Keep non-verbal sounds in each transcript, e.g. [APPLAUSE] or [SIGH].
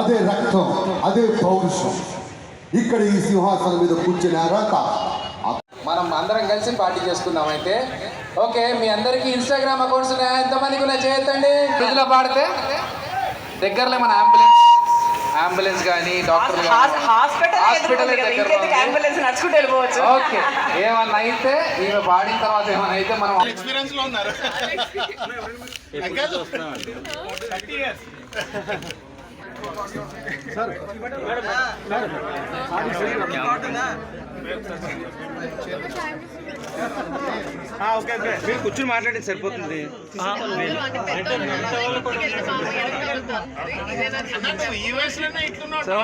అదే రక్తం అదే పౌరుషం. ఇక్కడ ఈ సింహాసనం మీద కూర్చుని అర్హత. మనం అందరం కలిసి పార్టీ చేసుకుందాం అయితే. ఓకే మీ అందరికి ఇన్స్టాగ్రామ్ అకౌంట్స్ ఉన్నాయా? ఎంతమందికి ఉన్నాయి? చేయొద్దండి ఫ్రిడ్జ్లో పాడితే దగ్గరలో మన అంబులెన్స్ అంబులెన్స్ కానీ డాక్టర్ హాస్పిటల్ ఓకే. ఏమన్నా అయితే ఈమె పాడిన తర్వాత ఏమన్నా అయితే మనం ఎక్స్పీరియన్స్లో ఉన్నారు. [LAUGHS] Okay okay. మీరు కూర్చొని మాట్లాడితే సరిపోతుంది.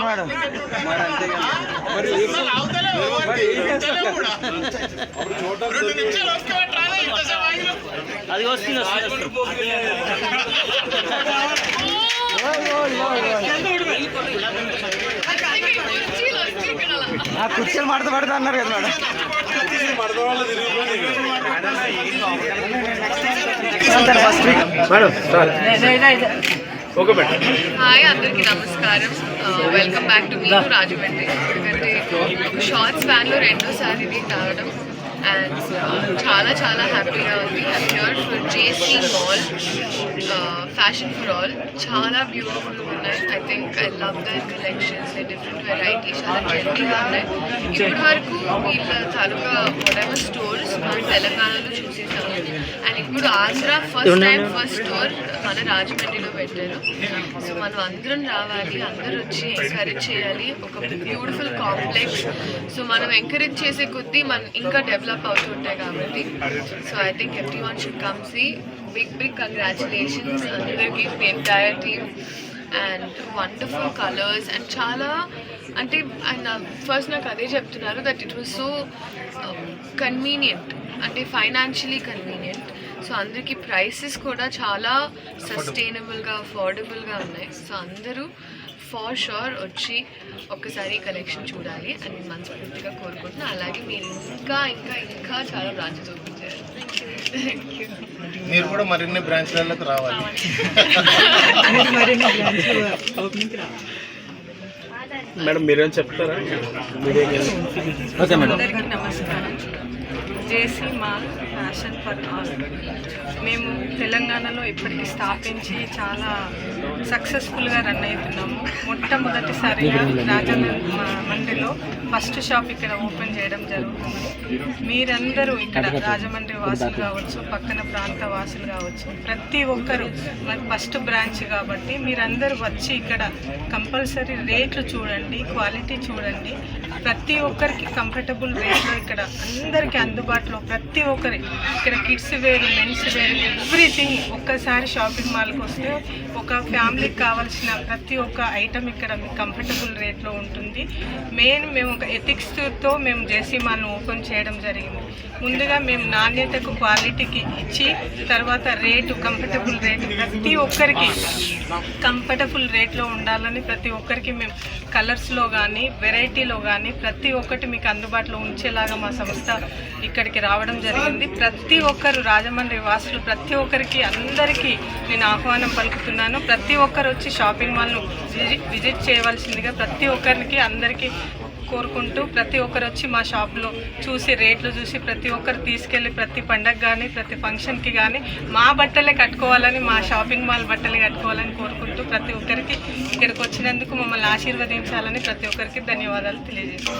మేడం. మరి అంతే. మరి అసలు అవతలే ఆ కుర్చీలు మడత పడతా అన్నారు కదా మేడం. హాయ్ అందరికీ నమస్కారం. వెల్కమ్ బ్యాక్ టు మీరు రాజమండ్రి. ఎందుకంటే షార్ట్స్ వ్యాన్లో రెండోసారి ఇది రావడం అండ్ చాలా చాలా హ్యాపీగా ఉంది happier for JC mall fashion for all చాలా బ్యూటిఫుల్ ఉన్నాయి. I think I love the collections different varieties చాలా ఉన్నాయి. ఇప్పటి వరకు వీళ్ళ తాలూకా వడెవర్ స్టోర్స్ మనం తెలంగాణలో చూసేసాము. అండ్ ఇప్పుడు Andhra first time first store మన రాజమండ్రిలో పెట్టారు. సో మనం అందరం రావాలి అందరూ వచ్చి ఎంకరేజ్ చేయాలి. ఒక బ్యూటిఫుల్ కాంప్లెక్స్. సో మనం ఎంకరేజ్ చేసే కొద్దీ మనం ఇంకా డెవలప్ అవుతుంటాయి కాబట్టి. So I think everyone should come see big big congratulations అందరికీ మీ entire team and wonderful colours and చాలా అంటే ఆయన ఫస్ట్ నాకు అదే చెప్తున్నారు that it was so convenient అంటే ఫైనాన్షియలీ కన్వీనియంట్ సో అందరికీ ప్రైసెస్ కూడా చాలా సస్టైనబుల్గా అఫోర్డబుల్గా ఉన్నాయి. సో అందరూ ఫార్ షూర్ వచ్చి ఒక్కసారి కలెక్షన్ చూడాలి అని నేను మనస్ఫూర్తిగా కోరుకుంటున్నాను అలాగే మీరు ఇంకా ఇంకా ఇంకా చాలా బ్రాంచ్ చూపించారు థ్యాంక్ యూ మీరు కూడా మరిన్ని బ్రాంచ్లకు రావాలి. మేడం మీరేం చెప్తారా? మీరేం ఓకే మేడం. అందరికీ నమస్కారం. JC mall fashion for all. మేము తెలంగాణలో ఇప్పటికి స్థాపించి చాలా సక్సెస్ఫుల్గా రన్ అవుతున్నాము. మొట్టమొదటిసారిగా రాజమండ్రిలో ఫస్ట్ షాప్ ఇక్కడ ఓపెన్ చేయడం జరుగుతుంది. మీరందరూ ఇక్కడ రాజమండ్రి వాసులు కావచ్చు పక్కన ప్రాంత వాసులు కావచ్చు ప్రతి ఒక్కరు మరి ఫస్ట్ బ్రాంచ్ కాబట్టి మీరందరూ వచ్చి ఇక్కడ కంపల్సరీ రేట్లు చూడండి క్వాలిటీ చూడండి. ప్రతి ఒక్కరికి కంఫర్టబుల్ రేట్లో ఇక్కడ అందరికీ అందుబాటులో ప్రతి ఒక్కరి ఇక్కడ kids wear men's wear everything ఒక్కసారి షాపింగ్ మాల్కి వస్తే ఒక ఫ్యామిలీకి కావాల్సిన ప్రతి ఒక్క ఐటమ్ ఇక్కడ మీకు కంఫర్టబుల్ రేట్లో ఉంటుంది. మెయిన్ మేము ఒక ఎథిక్స్తో మేము జేసీ మాల్ను ఓపెన్ చేయడం జరిగింది. ముందుగా మేము నాణ్యతకు క్వాలిటీకి ఇచ్చి తర్వాత రేటు కంఫర్టబుల్ రేటు ప్రతి ఒక్కరికి కంఫర్టబుల్ రేట్లో ఉండాలని ప్రతి ఒక్కరికి మేము కలర్స్లో కానీ వెరైటీలో కానీ ప్రతి ఒక్కటి మీకు అందుబాటులో ఉంచేలాగా మా సంస్థ ఇక్కడికి రావడం జరిగింది. ప్రతి ఒక్కరు రాజమండ్రి వాసులు ప్రతి ఒక్కరికి అందరికీ నేను ఆహ్వానం పలుకుతున్నాను. ప్రతి ఒక్కరు వచ్చి షాపింగ్ మాల్ను విజిట్ చేయవలసిందిగా ప్రతి ఒక్కరికి అందరికీ కోరుకుంటూ ప్రతి ఒక్కరు వచ్చి మా షాప్లో చూసి రేట్లు చూసి ప్రతి ఒక్కరు తీసుకెళ్ళి ప్రతి పండగ కానీ ప్రతి ఫంక్షన్కి కానీ మా బట్టలే కట్టుకోవాలని మా షాపింగ్ మాల్ బట్టలే కట్టుకోవాలని కోరుకుంటూ ప్రతి ఒక్కరికి ఇక్కడికి వచ్చినందుకు మమ్మల్ని ఆశీర్వదించాలని ప్రతి ఒక్కరికి ధన్యవాదాలు తెలియజేస్తున్నాను